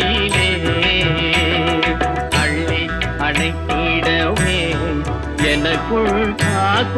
அறையிலே அள்ளி அடைத்திடவே எனக்குள் காத்து